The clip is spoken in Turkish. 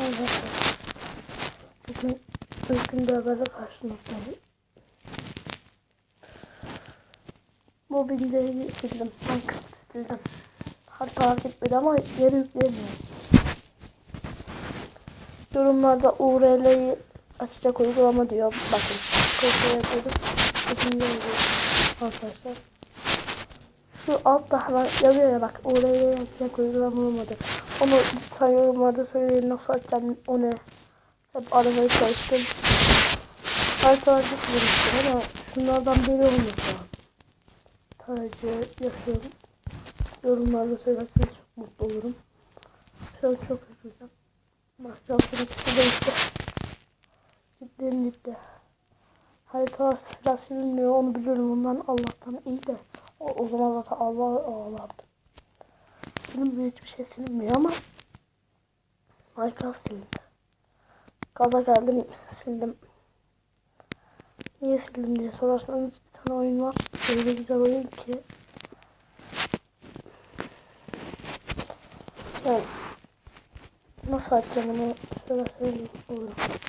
Evet. Bugün üzgün bir haberle karşınızdayım. Bu bilgileri sildim. Ben sildim. Harita etmedi ama geri yükleyemiyorum. Yorumlarda URL'yi açacak uygulama diyor. Bakın. Şimdi yazıyoruz arkadaşlar. Şu altta hemen yazıyor ya bak URL'yi açacak uygulama olmadı. Onu lütfen yorumlarda söyleyin nasıl açacağım o ne. Hep aramaya çalıştım. Haritalar gitmemiştim ama şunlardan biri olmuş şu an. Sadece yaşıyorum. Yorumlarda söylerseniz çok mutlu olurum. Şu an çok üzüleceğim. Baştan sonra çıkıyor işte. Ciddiyim ciddi. Haritalar silah silinmiyor onu biliyorum ondan Allah'tan iyi de. O, o zaman zaten Allah ağlardı. Silinmiyor hiçbir şey silinmiyor ama Minecraft silindi. Gaza geldim sildim. Niye sildim diye sorarsanız bir tane oyun var. Öyle güzel oyun ki. Yani nasıl açacağım onu söylerseniz olur. Evet.